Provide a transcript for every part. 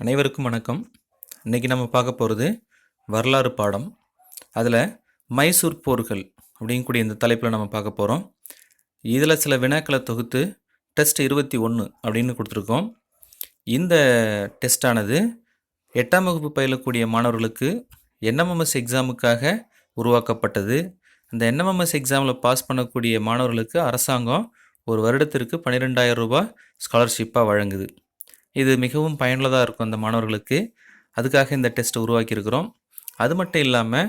அனைவருக்கும் வணக்கம். இன்றைக்கி நம்ம பார்க்க போகிறது வரலாறு பாடம். அதில் மைசூர் போர்கள் அப்படிங்கக்கூடிய இந்த தலைப்பில் நம்ம பார்க்க போகிறோம் இதில் சில வினாக்களை தொகுத்து டெஸ்ட் இருபத்தி ஒன்று அப்படின்னு கொடுத்துருக்கோம். இந்த டெஸ்டானது எட்டாம் வகுப்பு பயிலக்கூடிய மாணவர்களுக்கு என்எம்எம்எஸ் எக்ஸாமுக்காக உருவாக்கப்பட்டது. அந்த என்எம்எம்எஸ் எக்ஸாமில் பாஸ் பண்ணக்கூடிய மாணவர்களுக்கு அரசாங்கம் ஒரு வருடத்திற்கு பன்னிரெண்டாயிரம் ரூபாய் ஸ்காலர்ஷிப்பாக வழங்குது. இது மிகவும் பயனுள்ளதாக இருக்கும் அந்த மாணவர்களுக்கு. அதுக்காக இந்த டெஸ்ட்டை உருவாக்கியிருக்கிறோம். அது மட்டும் இல்லாமல்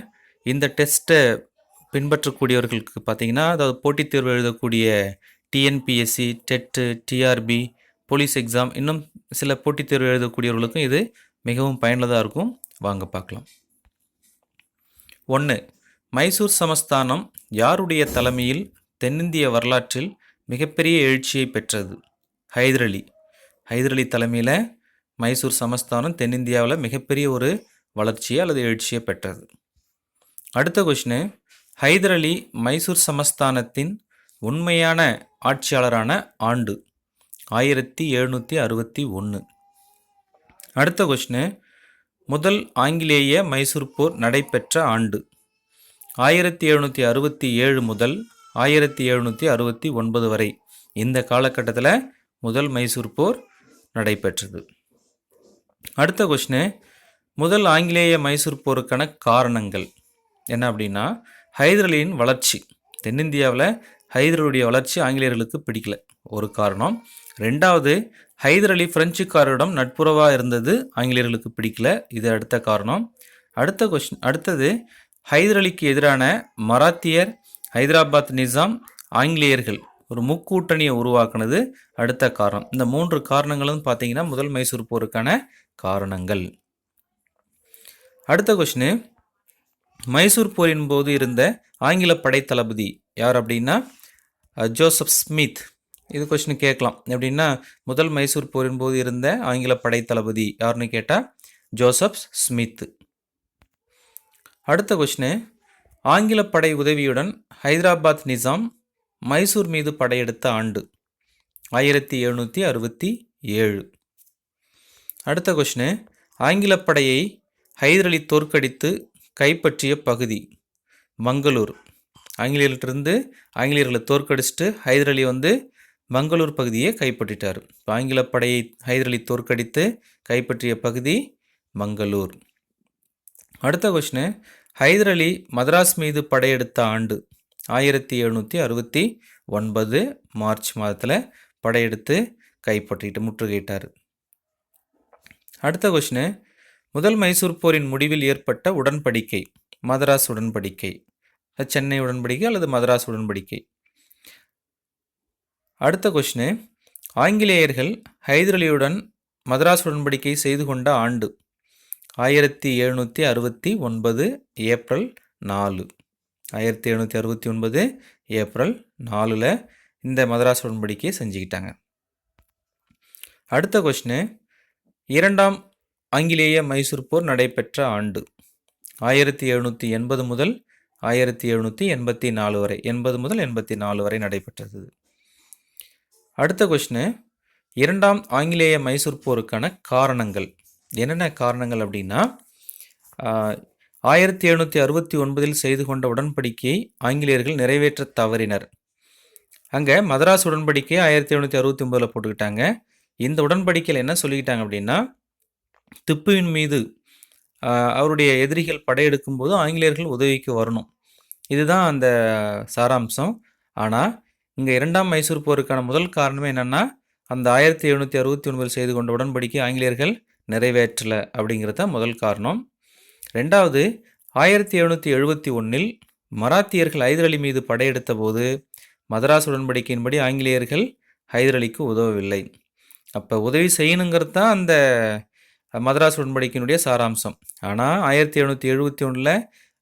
இந்த டெஸ்ட்டை பின்பற்றக்கூடியவர்களுக்கு பார்த்தீங்கன்னா அதாவது போட்டித் தேர்வு எழுதக்கூடிய TNPSC TET TRB police exam இன்னும் சில போட்டித் தேர்வு எழுதக்கூடியவர்களுக்கும் இது மிகவும் பயனுள்ளதாக இருக்கும். வாங்க பார்க்கலாம். ஒன்று மைசூர் சமஸ்தானம் யாருடைய தலைமையில் தென்னிந்திய வரலாற்றில் மிகப்பெரிய எழுச்சியை பெற்றது? ஹைதரலி. ஹைதர் அலி தலைமையில் மைசூர் சமஸ்தானம் தென்னிந்தியாவில் மிகப்பெரிய ஒரு வளர்ச்சியை அல்லது எழுச்சியை பெற்றது. அடுத்த கொஷினு ஹைதர் அலி மைசூர் சமஸ்தானத்தின் உண்மையான ஆட்சியாளரான ஆண்டு ஆயிரத்தி எழுநூற்றி அறுபத்தி ஒன்று அடுத்த கொஷினு முதல் ஆங்கிலேய மைசூர் போர் நடைபெற்ற ஆண்டு ஆயிரத்தி எழுநூற்றி அறுபத்தி ஏழு முதல் ஆயிரத்தி எழுநூற்றி அறுபத்தி ஒன்பது வரை. இந்த காலகட்டத்தில் முதல் மைசூர் போர் நடைபெற்றது. அடுத்த கொஷினு முதல் ஆங்கிலேய மைசூர் போருக்கான காரணங்கள். என்ன அப்படின்னா ஹைதரலியின் வளர்ச்சி. தென்னிந்தியாவில் ஹைதரலுடைய வளர்ச்சி ஆங்கிலேயர்களுக்கு பிடிக்கல. ஒரு காரணம் ரெண்டாவது ஹைதர் அலி பிரெஞ்சுக்காரரிடம் நட்புறவாக இருந்தது ஆங்கிலேயர்களுக்கு பிடிக்கல. இது அடுத்த காரணம். அடுத்த கொஷின் அடுத்தது ஹைதர் அலிக்கு எதிரான மராத்தியர் ஹைதராபாத் நிசாம் ஆங்கிலேயர்கள். ஒரு முக்கூட்டணியை உருவாக்குனது அடுத்த காரணம். இந்த மூன்று காரணங்களும் பார்த்தீங்கன்னா முதல் மைசூர் போருக்கான காரணங்கள். அடுத்த கொஷினு மைசூர் போரின் போது இருந்த ஆங்கில படை தளபதி யார் அப்படின்னா ஜோசப் ஸ்மித். இது கொஸ்டின் கேட்கலாம். எப்படின்னா முதல் மைசூர் போரின் போது இருந்த ஆங்கில படை தளபதி யாருன்னு கேட்டால் ஜோசப் ஸ்மித். அடுத்த கொஷினு ஆங்கில படை உதவியுடன் ஹைதராபாத் நிசாம் மைசூர் மீது படையெடுத்த ஆண்டு. ஆயிரத்தி எழுநூற்றி அறுபத்தி ஏழு. அடுத்த கொஷினு ஆங்கிலப் படையை ஹைதர் அலி தோற்கடித்து கைப்பற்றிய பகுதி மங்களூர். ஆங்கிலேயர்கிட்டருந்து ஆங்கிலேயர்களை தோற்கடிச்சிட்டு ஹைதர் அலி வந்து மங்களூர் பகுதியை கைப்பற்றிட்டார். இப்போ ஆங்கிலப் படையை ஹைதர் அலி தோற்கடித்து கைப்பற்றிய பகுதி மங்களூர். அடுத்த கொஷினு ஹைதர் அலி மீது படையெடுத்த ஆண்டு ஆயிரத்தி எழுநூற்றி அறுபத்தி ஒன்பது மார்ச் மாதத்தில் படையெடுத்து கைப்பற்றிட்டு முற்றுகையிட்டார். அடுத்த கொஷினு முதல் மைசூர் போரின் முடிவில் ஏற்பட்ட உடன்படிக்கை மதராஸ் உடன்படிக்கை சென்னை உடன்படிக்கை அல்லது மதராஸ் உடன்படிக்கை? அடுத்த கொஷினு ஆங்கிலேயர்கள் ஹைதர் அலியுடன் மதராஸ் உடன்படிக்கை செய்து கொண்ட ஆண்டு ஆயிரத்தி எழுநூற்றி அறுபத்தி ஒன்பது ஏப்ரல் நாலு. ஆயிரத்தி எழுநூற்றி அறுபத்தி ஒன்பது ஏப்ரல் நாலில் இந்த மதராஸ் உடன்படிக்கையை செஞ்சுக்கிட்டாங்க. அடுத்த கொஷினு இரண்டாம் ஆங்கிலேய மைசூர் போர் நடைபெற்ற ஆண்டு ஆயிரத்தி எழுநூற்றி எண்பது முதல் ஆயிரத்தி எழுநூற்றி எண்பத்தி நாலு வரை எண்பது முதல் எண்பத்தி நாலு வரை நடைபெற்றது. அடுத்த கொஷினு இரண்டாம் ஆங்கிலேய மைசூர் போருக்கான காரணங்கள் என்னென்ன காரணங்கள் அப்படின்னா ஆயிரத்தி எழுநூற்றி அறுபத்தி ஒன்பதில் செய்து கொண்ட உடன்படிக்கையை ஆங்கிலேயர்கள் நிறைவேற்ற தவறினர். அங்கே மதராஸ் உடன்படிக்கையை ஆயிரத்தி எழுநூற்றி அறுபத்தி ஒன்பதில் போட்டுக்கிட்டாங்க. இந்த உடன்படிக்கையில் என்ன சொல்லிக்கிட்டாங்க அப்படின்னா திப்புவின் மீது அவருடைய எதிரிகள் படையெடுக்கும் போது ஆங்கிலேயர்கள் உதவிக்கு வரணும். இதுதான் அந்த சாராம்சம். ஆனால் இங்கே இரண்டாம் மைசூர் போருக்கான முதல் காரணமே என்னென்னா அந்த ஆயிரத்தி எழுநூற்றி அறுபத்தி ஒன்பதில் செய்து கொண்ட உடன்படிக்கை ஆங்கிலேயர்கள் நிறைவேற்றலை அப்படிங்கிறது தான் முதல் காரணம். ரெண்டாவது ஆயிரத்தி எழுநூற்றி எழுபத்தி ஒன்றில் மராத்தியர்கள் ஹைதரலி மீது படையெடுத்த போது மதராஸ் உடன்படிக்கையின்படி ஆங்கிலேயர்கள் ஹைதர் அலிக்கு உதவவில்லை. அப்போ உதவி செய்யணுங்கிறது தான் அந்த மதராஸ் உடன்படிக்கையினுடைய சாராம்சம். ஆனால் ஆயிரத்தி எழுநூற்றி எழுபத்தி ஒன்றில்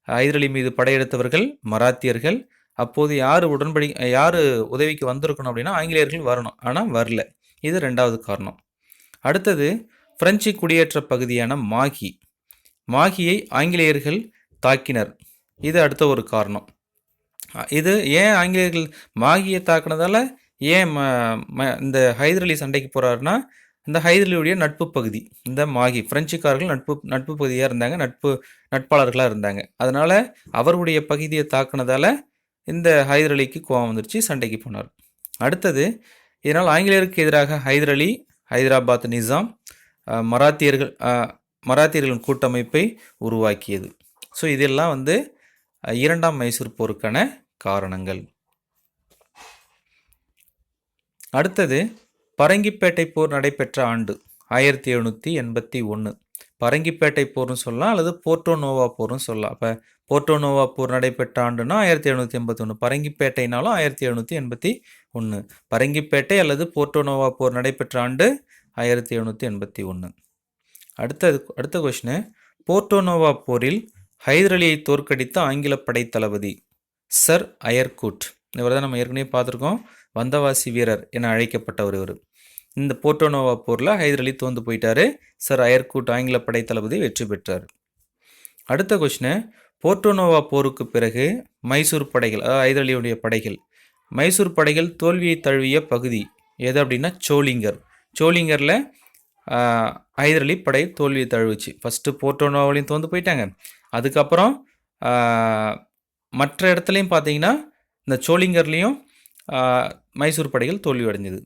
ஹைதரலி மீது படையெடுத்தவர்கள் மராத்தியர்கள். அப்போது யார் உடன்படி யார் உதவிக்கு வந்திருக்கணும் அப்படின்னா ஆங்கிலேயர்கள் வரணும். ஆனால் வரல. இது ரெண்டாவது காரணம். அடுத்தது பிரெஞ்சு குடியேற்ற பகுதியான மாகி. மாகியை ஆங்கிலேயர்கள் தாக்கினர். இது அடுத்த ஒரு காரணம். இது ஏன் ஆங்கிலேயர்கள் மாகியை தாக்குனதால ஏன் ம ம இந்த ஹைதர் அலி சண்டைக்கு போகிறாருன்னா இந்த ஹைதரலியுடைய நட்பு பகுதி இந்த மாகி பிரெஞ்சுக்காரர்கள் நட்பு நட்பு பகுதியாக இருந்தாங்க நட்பு நட்பாளர்களாக இருந்தாங்க. அதனால் அவருடைய பகுதியை தாக்குனதால் இந்த ஹைதர் அலிக்கு கோவம் வந்துருச்சு சண்டைக்கு போனார். அடுத்தது இதனால் ஆங்கிலேயருக்கு எதிராக ஹைதர் அலி ஹைதராபாத் நிசாம் மராத்தியர்கள் மராத்தியர்களின் கூட்டமைப்பை உருவாக்கியது. ஸோ இதெல்லாம் வந்து இரண்டாம் மைசூர் போருக்கான காரணங்கள். அடுத்தது பரங்கிப்பேட்டை போர் நடைபெற்ற ஆண்டு ஆயிரத்தி எழுநூற்றி எண்பத்தி ஒன்று பரங்கிப்பேட்டை போர்னு சொல்லலாம் அல்லது போர்ட்டோனோவா போர்னு சொல்லலாம். அப்போ போர்ட்டோனோவா போர் நடைபெற்ற ஆண்டுனா ஆயிரத்தி எழுநூற்றி எண்பத்தி ஒன்று பரங்கிப்பேட்டைனாலும் ஆயிரத்தி எழுநூற்றி எண்பத்தி ஒன்று பரங்கிப்பேட்டை அல்லது போர்ட்டோனோவா போர் நடைபெற்ற ஆண்டு ஆயிரத்தி எழுநூற்றி எண்பத்தி ஒன்று அடுத்தது அடுத்த கொஷினு போர்டோனோவா போரில் ஹைதர் அலியை தோற்கடித்த ஆங்கில படைத்தளபதி சர் அயர்கூட். இவர் தான் நம்ம ஏற்கனவே பார்த்துருக்கோம். வந்தவாசி வீரர் என அழைக்கப்பட்டவர் இவர். இந்த போர்ட்டோனோவா போரில் ஹைதர் அலி தோந்து போயிட்டாரு. சர் அயர்கூட் ஆங்கில படைத்தளபதி வெற்றி பெற்றார். அடுத்த கொஷினு போர்ட்டோனோவா போருக்கு பிறகு மைசூர் படைகள் அதாவது ஹைதர் அலியுடைய படைகள் மைசூர் படைகள் தோல்வியை தழுவிய பகுதி எது அப்படின்னா சோளிங்கர். சோளிங்கரில் ஹைதர் அலி படை தோல்வியை தழுவுச்சு. ஃபஸ்ட்டு போர்ட்டோனோவாலையும் தோந்து போயிட்டாங்க. அதுக்கப்புறம் மற்ற இடத்துலையும் பார்த்தீங்கன்னா இந்த சோளிங்கர்லேயும் மைசூர் படைகள் தோல்வி அடைஞ்சது.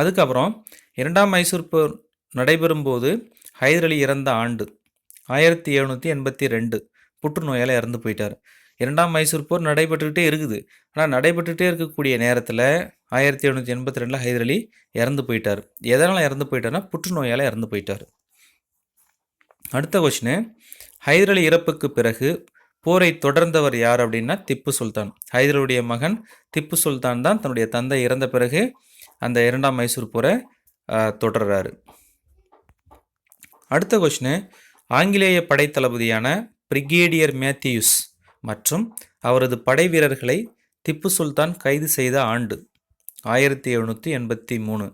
அதுக்கப்புறம் இரண்டாம் மைசூர் போர் நடைபெறும்போது ஹைதர் அலி இறந்த ஆண்டு ஆயிரத்தி எழுநூற்றி எண்பத்தி ரெண்டு புற்றுநோயால் இறந்து போயிட்டார். இரண்டாம் மைசூர் போர் நடைபெற்றுக்கிட்டே இருக்குது. ஆனால் நடைபெற்றுகிட்டே இருக்கக்கூடிய நேரத்தில் ஆயிரத்தி எழுநூற்றி எண்பத்தி ரெண்டில் ஹைதர் அலி இறந்து போயிட்டார். எதனால் இறந்து போயிட்டார்னா புற்றுநோயால் இறந்து போயிட்டார். அடுத்த கொஷினு ஹைதர் அலி இறப்புக்கு பிறகு போரை தொடர்ந்தவர் யார் அப்படின்னா திப்பு சுல்தான். ஹைதருடைய மகன் திப்பு சுல்தான் தான் தன்னுடைய தந்தை இறந்த பிறகு அந்த இரண்டாம் மைசூர் போரை தொடர்றாரு. அடுத்த கொஷினு ஆங்கிலேய படைத்தளபதியான பிரிகேடியர் மேத்யூஸ் மற்றும் அவரது படை வீரர்களை திப்பு சுல்தான் கைது செய்த ஆண்டு. ஆயிரத்தி எழுநூற்றி எண்பத்தி மூணு.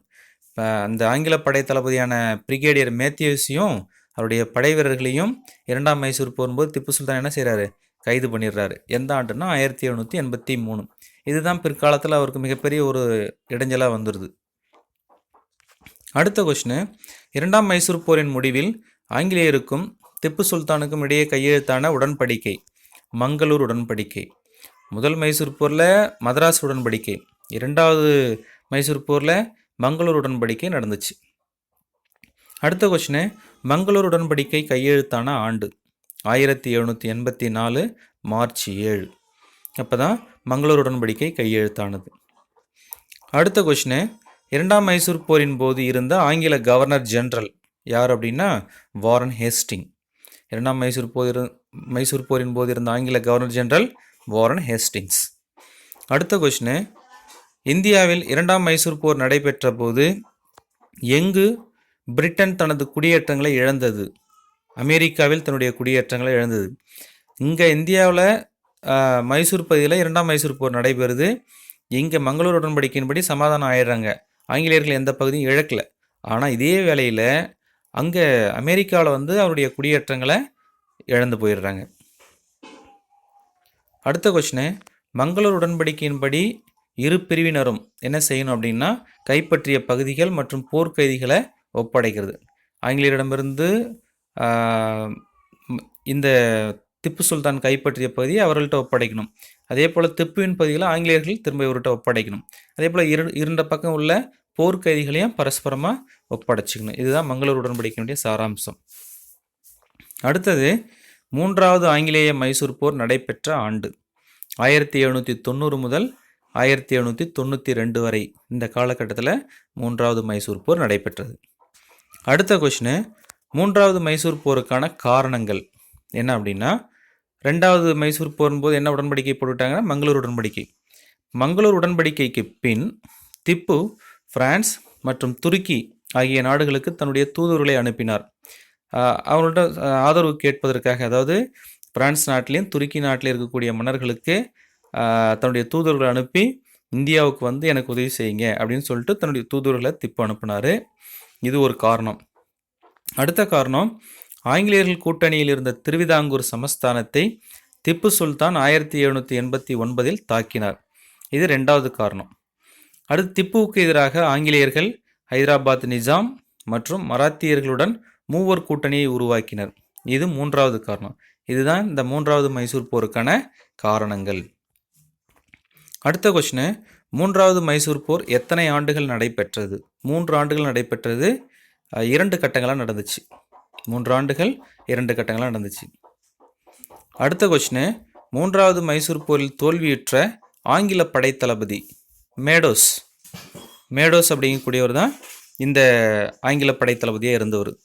அந்த ஆங்கில படை தளபதியான பிரிகேடியர் மேத்யூஸையும் அவருடைய படை வீரர்களையும் இரண்டாம் மைசூர் போகும்போது திப்பு சுல்தான் என்ன செய்கிறாரு கைது பண்ணிடுறாரு. எந்த ஆண்டுனா ஆயிரத்தி எழுநூற்றி எண்பத்தி மூணு. இதுதான் பிற்காலத்தில் அவருக்கு மிகப்பெரிய ஒரு இடைஞ்சலாக வந்துடுது அடுத்த கொஷினு இரண்டாம் மைசூர் போரின் முடிவில் ஆங்கிலேயருக்கும் திப்பு சுல்தானுக்கும் இடையே கையெழுத்தான உடன்படிக்கை மங்களூர் உடன்படிக்கை. முதல் மைசூர் போரில் மதராஸ் உடன்படிக்கை. இரண்டாவது மைசூர் போரில் மங்களூர் உடன்படிக்கை நடந்துச்சு. அடுத்த கொஷினு மங்களூர் உடன்படிக்கை கையெழுத்தான ஆண்டு ஆயிரத்தி எழுநூற்றி எண்பத்தி நாலு மார்ச் ஏழு. அப்போ தான் மங்களூர் உடன்படிக்கை கையெழுத்தானது. அடுத்த கொஷினு இரண்டாம் மைசூர் போரின் போது இருந்த ஆங்கில கவர்னர் ஜென்ரல் யார் அப்படின்னா வாரன் ஹேஸ்டிங். இரண்டாம் மைசூர் போர் இரு- மைசூர் போரின் போது இருந்த ஆங்கில கவர்னர் ஜென்ரல் வாரன் ஹேஸ்டிங்ஸ். அடுத்த கொஷினு இந்தியாவில் இரண்டாம் மைசூர் போர் நடைபெற்ற போது எங்கு பிரிட்டன் தனது குடியேற்றங்களை இழந்தது. அமெரிக்காவில் தன்னுடைய குடியேற்றங்களை இழந்தது. இங்கே இந்தியாவில் மைசூர் பகுதியில் இரண்டாம் மைசூர் போர் நடைபெறுது. இங்கே மங்களூர் உடன்படிக்கையின்படி சமாதானம் ஆயிடுறாங்க. ஆங்கிலேயர்கள் எந்த பகுதியும் இழக்கல. ஆனால் இதே வேளையில் அங்கே அமெரிக்காவில் வந்து அவருடைய குடியேற்றங்களை இழந்து போயிடுறாங்க. அடுத்த கொஷினு மங்களூர் உடன்படிக்கையின்படி இரு பிரிவினரும் என்ன செய்யணும் அப்படின்னா கைப்பற்றிய பகுதிகள் மற்றும் போர்க்கைதிகளை ஒப்படைக்கிறது. ஆங்கிலேயரிடமிருந்து இந்த திப்பு சுல்தான் கைப்பற்றிய பகுதியை அவர்கள்ட்ட ஒப்படைக்கணும். அதே போல் திப்புவின் பகுதிகளை ஆங்கிலேயர்கள் திரும்ப இவர்கிட்ட ஒப்படைக்கணும். அதே போல் இரு இரண்ட பக்கம் உள்ள போர்க்கைதிகளையும் பரஸ்பரமாக ஒப்படைச்சிக்கணும். இதுதான் மங்களூர் உடன்படிக்கையினுடைய சாராம்சம். அடுத்தது மூன்றாவது ஆங்கிலேய மைசூர் போர் நடைபெற்ற ஆண்டு ஆயிரத்தி எழுநூற்றி தொண்ணூறு முதல் ஆயிரத்தி எழுநூற்றி தொண்ணூற்றி ரெண்டு வரை இந்த காலகட்டத்தில் மூன்றாவது மைசூர் போர் நடைபெற்றது. அடுத்த கொஷினு மூன்றாவது மைசூர் போருக்கான காரணங்கள் என்ன அப்படின்னா ரெண்டாவது மைசூர் போரும்போது என்ன உடன்படிக்கை போட்டுவிட்டாங்கன்னா மங்களூர் உடன்படிக்கை. மங்களூர் உடன்படிக்கைக்கு பின் திப்பு பிரான்ஸ் மற்றும் துருக்கி ஆகிய நாடுகளுக்கு தன்னுடைய தூதுவர்களை அனுப்பினார். அவர்கள்ட்ட ஆதரவு கேட்பதற்காக அதாவது பிரான்ஸ் நாட்டிலையும் துருக்கி நாட்டிலையும் இருக்கக்கூடிய மன்னர்களுக்கு தன்னுடைய தூதர்களை அனுப்பி இந்தியாவுக்கு வந்து எனக்கு உதவி செய்யுங்க அப்படின்னு சொல்லிட்டு தன்னுடைய தூதுவர்களை திப்பு அனுப்புனார். இது ஒரு காரணம். அடுத்த காரணம் ஆங்கிலேயர்கள் கூட்டணியில் இருந்த திருவிதாங்கூர் சமஸ்தானத்தை திப்பு சுல்தான் ஆயிரத்தி எழுநூற்றி எண்பத்தி ஒன்பதில் தாக்கினார். இது ரெண்டாவது காரணம். அடுத்து திப்புவுக்கு எதிராக ஆங்கிலேயர்கள் ஹைதராபாத் நிஜாம் மற்றும் மராத்தியர்களுடன் மூவர் கூட்டணியை உருவாக்கினர். இது மூன்றாவது காரணம். இதுதான் இந்த மூன்றாவது மைசூர் போருக்கான காரணங்கள். அடுத்த கொஷினு மூன்றாவது மைசூர் போர் எத்தனை ஆண்டுகள் நடைபெற்றது? மூன்று ஆண்டுகள் நடைபெற்றது இரண்டு கட்டங்களாக நடந்துச்சு. மூன்று ஆண்டுகள் இரண்டு கட்டங்களாக நடந்துச்சு. அடுத்த கொஷினு மூன்றாவது மைசூர் போரில் தோல்வியுற்ற ஆங்கில படைத்தளபதி மேடோஸ். மேடோஸ் அப்படிங்கக்கூடியவர் தான் இந்த ஆங்கில படைத்தளபதியாக இருந்தவர்.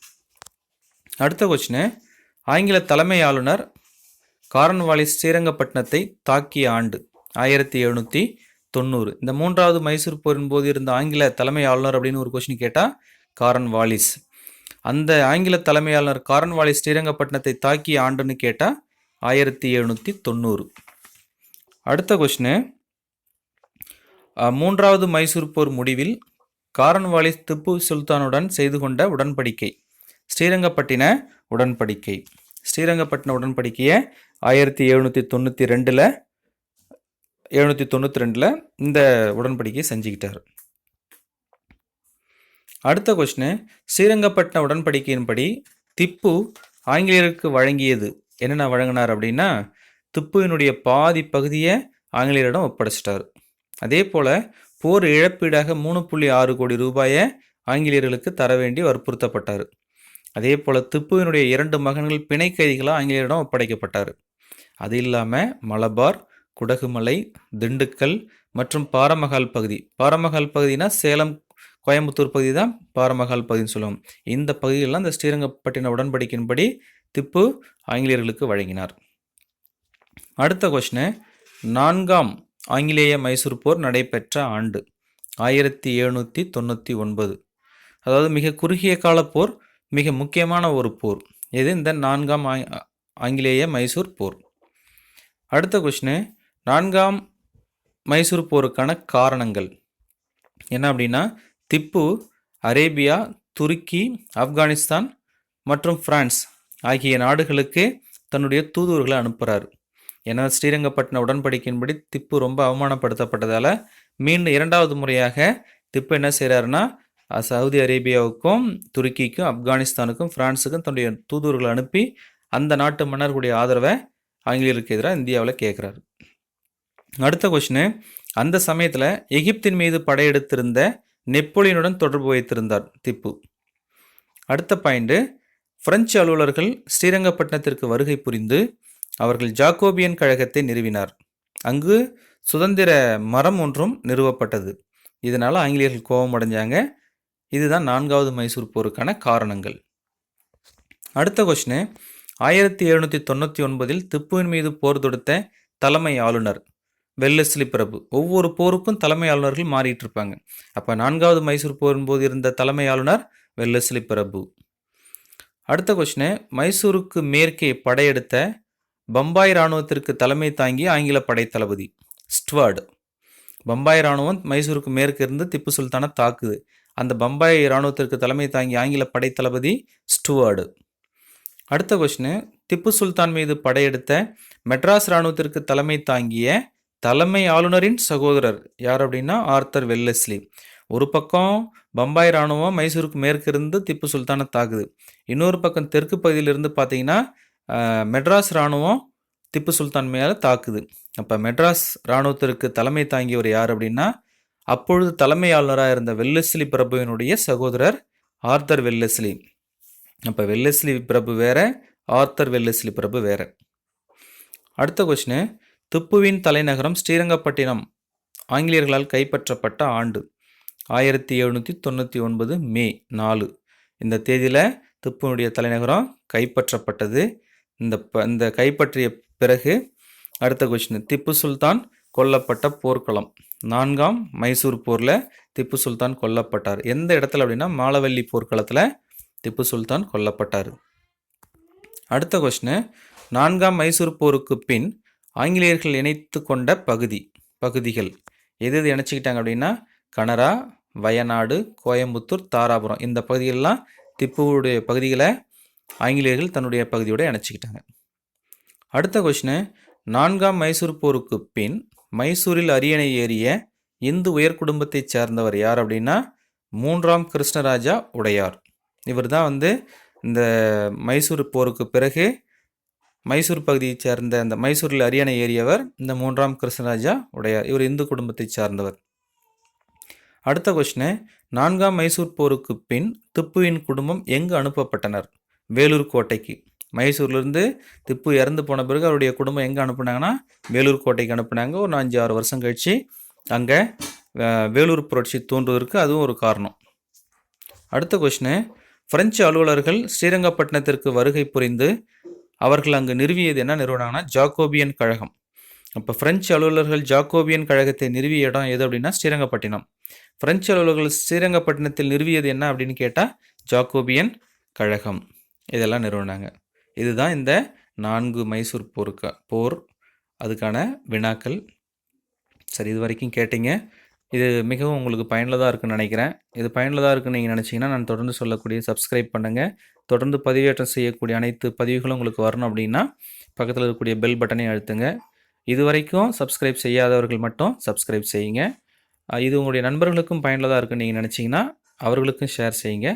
அடுத்த கொஸ்டின் ஆங்கில தலைமை ஆளுநர் காரன்வாலி ஸ்ரீரங்கப்பட்டினத்தை தாக்கிய ஆண்டு. ஆயிரத்தி எழுநூற்றி தொண்ணூறு. இந்த மூன்றாவது மைசூர் போரின் போது இருந்த ஆங்கில தலைமை ஆளுநர் அப்படின்னு ஒரு கொஸ்டின் கேட்டால் காரன் வாலிஸ். அந்த ஆங்கில தலைமையாளர் காரன் வாலிஸ் ஸ்ரீரங்கப்பட்டினத்தை தாக்கிய ஆண்டுன்னு கேட்டால் ஆயிரத்தி எழுநூற்றி தொண்ணூறு. அடுத்த கொஷினு மூன்றாவது மைசூர் போர் முடிவில் காரன்வாலிஸ் திப்பு சுல்தானுடன் செய்து கொண்ட உடன்படிக்கை. ஸ்ரீரங்கப்பட்டின உடன்படிக்கை. ஸ்ரீரங்கப்பட்டின உடன்படிக்கையை ஆயிரத்தி எழுநூற்றி தொண்ணூற்றி ரெண்டில் எழுநூற்றி தொண்ணூற்றி ரெண்டில் இந்த உடன்படிக்கையை செஞ்சுக்கிட்டார். அடுத்த கொஸ்டின் ஸ்ரீரங்கப்பட்டின உடன்படிக்கையின்படி திப்பு ஆங்கிலேயருக்கு வழங்கியது. என்னென்ன வழங்கினார் அப்படின்னா திப்புவினுடைய பாதி பகுதியை ஆங்கிலேயரிடம் ஒப்படைச்சிட்டார். அதே போல் போர் இழப்பீடாக மூணு புள்ளி ஆறு கோடி ரூபாயை ஆங்கிலேயர்களுக்கு தர வேண்டி வற்புறுத்தப்பட்டார். அதே போல் திப்புவினுடைய இரண்டு மகன்கள் பிணை கைதிகளாக ஆங்கிலேயரிடம் ஒப்படைக்கப்பட்டார். அது இல்லாமல் மலபார் குடகுமலை திண்டுக்கல் மற்றும் பாரமகால் பகுதி. பாரமகால் பகுதினா சேலம் கோயம்புத்தூர் பகுதி தான் பாரமகால் பகுதின்னு சொல்லுவோம். இந்த பகுதிகளெலாம் இந்த ஸ்ரீரங்கப்பட்டின உடன்படிக்கையின்படி திப்பு ஆங்கிலேயர்களுக்கு வழங்கினார். அடுத்த கொஷினு நான்காம் ஆங்கிலேய மைசூர் போர் நடைபெற்ற ஆண்டு ஆயிரத்தி எழுநூற்றி தொண்ணூற்றி ஒன்பது. அதாவது மிக குறுகிய கால போர் மிக முக்கியமான ஒரு போர். இது இந்த நான்காம் ஆங்- ஆங்கிலேய மைசூர் போர்? அடுத்த கொஷினு நான்காம் மைசூர் போருக்கான காரணங்கள். என்ன அப்படின்னா திப்பு அரேபியா துருக்கி ஆப்கானிஸ்தான் மற்றும் பிரான்ஸ் ஆகிய நாடுகளுக்கு தன்னுடைய தூதுவர்களை அனுப்புகிறார் ஏன்னா ஸ்ரீரங்கப்பட்டின உடன்படிக்கையின்படி திப்பு ரொம்ப அவமானப்படுத்தப்பட்டதால் மீண்டும் இரண்டாவது முறையாக திப்பு என்ன செய்கிறாருன்னா சவுதி அரேபியாவுக்கும் துருக்கிக்கும் ஆப்கானிஸ்தானுக்கும் ஃப்ரான்ஸுக்கும் தன்னுடைய தூதுவர்களை அனுப்பி அந்த நாட்டு மன்னர்களுடைய ஆதரவை ஆங்கிலேயருக்கு எதிராக இந்தியாவில் கேட்குறாரு. அடுத்த கொஷினு அந்த சமயத்தில் எகிப்தின் மீது படையெடுத்திருந்த நெப்போலியனுடன் தொடர்பு வைத்திருந்தார் திப்பு. அடுத்த பாயிண்ட்டு பிரெஞ்சு அலுவலர்கள் ஸ்ரீரங்கப்பட்டினத்திற்கு வருகை புரிந்து அவர்கள் ஜாக்கோபியன் கழகத்தை நிறுவினார். அங்கு சுதந்திர மரம் ஒன்றும் நிறுவப்பட்டது. இதனால் ஆங்கிலேயர்கள் கோபம் அடைஞ்சாங்க. இதுதான் நான்காவது மைசூர் போருக்கான காரணங்கள். அடுத்த கொஷினு ஆயிரத்தி எழுநூற்றி தொண்ணூற்றி ஒன்பதில் திப்புவின் மீது போர் தொடுத்த தலைமை ஆளுநர் வெல்லஸ்லி பிரபு ஒவ்வொரு போருக்கும் தலைமை ஆளுநர்கள் மாறிட்டு இருப்பாங்க அப்போ நான்காவது மைசூர் போரின் போது இருந்த தலைமை ஆளுநர் வெல்லஸ்லி பிரபு அடுத்த கொஷினு மைசூருக்கு மேற்கே படையெடுத்த பம்பாய் இராணுவத்திற்கு தலைமை தாங்கிய ஆங்கில படை தளபதி பம்பாய் இராணுவம் மைசூருக்கு மேற்கு இருந்து திப்பு சுல்தானை தாக்குது. அந்த பம்பாய் இராணுவத்திற்கு தலைமை தாங்கிய ஆங்கில படை தளபதி ஸ்டுவார்டு. அடுத்த கொஷினு திப்பு சுல்தான் மீது படையெடுத்த மெட்ராஸ் இராணுவத்திற்கு தலைமை தாங்கிய தலைமை ஆளுநரின் சகோதரர். யார் அப்படின்னா ஆர்த்தர் வெல்லஸ்லி. ஒரு பக்கம் பம்பாய் இராணுவம் மைசூருக்கு மேற்கு இருந்து திப்பு சுல்தானை தாக்குது. இன்னொரு பக்கம் தெற்கு பகுதியிலிருந்து பார்த்தீங்கன்னா மெட்ராஸ் இராணுவம் திப்பு சுல்தான் மேலே தாக்குது. அப்போ மெட்ராஸ் இராணுவத்திற்கு தலைமை தாங்கியவர் யார் அப்படின்னா அப்பொழுது தலைமை ஆளுநராக இருந்த வெல்லஸ்லி பிரபுவினுடைய சகோதரர் ஆர்த்தர் வெல்லஸ்லி. அப்போ வெல்லஸ்லி பிரபு வேற ஆர்த்தர் வெல்லஸ்லி பிரபு வேற. அடுத்த கொஸ்டின் திப்புவின் தலைநகரம் ஸ்ரீரங்கப்பட்டினம். ஆங்கிலேயர்களால் கைப்பற்றப்பட்ட ஆண்டு. ஆயிரத்தி எழுநூற்றி தொண்ணூற்றி ஒன்பது மே நாலு. இந்த தேதியில் திப்புனுடைய தலைநகரம் கைப்பற்றப்பட்டது. இந்த ப இந்த கைப்பற்றிய பிறகு அடுத்த கொஸ்டின். திப்பு சுல்தான் கொல்லப்பட்ட போர்க்களம். நான்காம் மைசூர் போரில் திப்பு சுல்தான் கொல்லப்பட்டார். எந்த இடத்துல அப்படின்னா மாலவல்லி போர்க்களத்தில் திப்பு சுல்தான் கொல்லப்பட்டார். அடுத்த கொஸ்டின். நான்காம் மைசூர் போருக்கு பின் ஆங்கிலேயர்கள் இணைத்து கொண்ட பகுதி பகுதிகள். எது எது இணைச்சிக்கிட்டாங்க அப்படின்னா கனரா வயநாடு கோயம்புத்தூர் தாராபுரம். இந்த பகுதிகளெலாம் திப்புவுடைய பகுதிகளை ஆங்கிலேயர்கள் தன்னுடைய பகுதியோடு இணைச்சிக்கிட்டாங்க. அடுத்த கொஸ்டின் நான்காம் மைசூர் போருக்கு பின் மைசூரில் அரியணை ஏறிய இந்து உயர் குடும்பத்தைச் சேர்ந்தவர் யார் அப்படின்னா மூன்றாம் கிருஷ்ணராஜா உடையார். இவர் தான் வந்து இந்த மைசூர் போருக்கு பிறகு மைசூர் பகுதியைச் சேர்ந்த அந்த மைசூரில் அரியணை ஏறியவர் இந்த மூன்றாம் கிருஷ்ணராஜா உடையார் இவர் இந்து குடும்பத்தைச் சார்ந்தவர். அடுத்த கொஷினு நான்காம் மைசூர் போருக்கு பின் திப்புவின் குடும்பம் எங்கு அனுப்பப்பட்டனர்? வேலூர் கோட்டைக்கு. மைசூர்லேருந்து திப்பு இறந்து போன பிறகு அவருடைய குடும்பம் எங்கே அனுப்புனாங்கன்னா வேலூர் கோட்டைக்கு அனுப்புனாங்க. ஒரு அஞ்சு ஆறு வருஷம் கழித்து அங்கே வேலூர் புரட்சி தோன்றுவதற்கு அதுவும் ஒரு காரணம். அடுத்த கொஷினு பிரெஞ்சு அலுவலர்கள் ஸ்ரீரங்கப்பட்டினத்திற்கு வருகை புரிந்து அவர்கள் அங்கு நிறுவியது என்ன நிறுவனம்னா ஜாக்கோபியன் கழகம். அப்போ பிரெஞ்சு அலுவலர்கள் ஜாக்கோபியன் கழகத்தை நிறுவிய இடம் எது அப்படின்னா ஸ்ரீரங்கப்பட்டினம். பிரெஞ்சு அலுவலர்கள் ஸ்ரீரங்கப்பட்டினத்தில் நிறுவியது என்ன அப்படின்னு கேட்டால் ஜாக்கோபியன் கழகம். இதெல்லாம் நிறுவனாங்க. இதுதான் இந்த நான்கு மைசூர் போருக்கு போர் அதுக்கான வினாக்கள். சரி இது வரைக்கும் கேட்டீங்க. இது மிகவும் உங்களுக்கு பயனுள்ளதாக இருக்குன்னு நினைக்கிறேன். இது பயனுள்ளதாக இருக்குன்னு நீங்கள் நினச்சிங்கன்னா நான் தொடர்ந்து சொல்லக்கூடிய சப்ஸ்கிரைப் பண்ணுங்கள் தொடர்ந்து பதிவேற்றம் செய்யக்கூடிய அனைத்து பதிவுகளும் உங்களுக்கு வரணும் அப்படின்னா பக்கத்தில் இருக்கக்கூடிய பெல் பட்டனை அழுத்துங்க. இது வரைக்கும் சப்ஸ்கிரைப் செய்யாதவர்கள் மட்டும் சப்ஸ்கிரைப் செய்யுங்க. இது உங்களுடைய நண்பர்களுக்கும் பயனுள்ளதாக இருக்குன்னு நீங்கள் நினச்சிங்கன்னா அவர்களுக்கும் ஷேர் செய்யுங்க.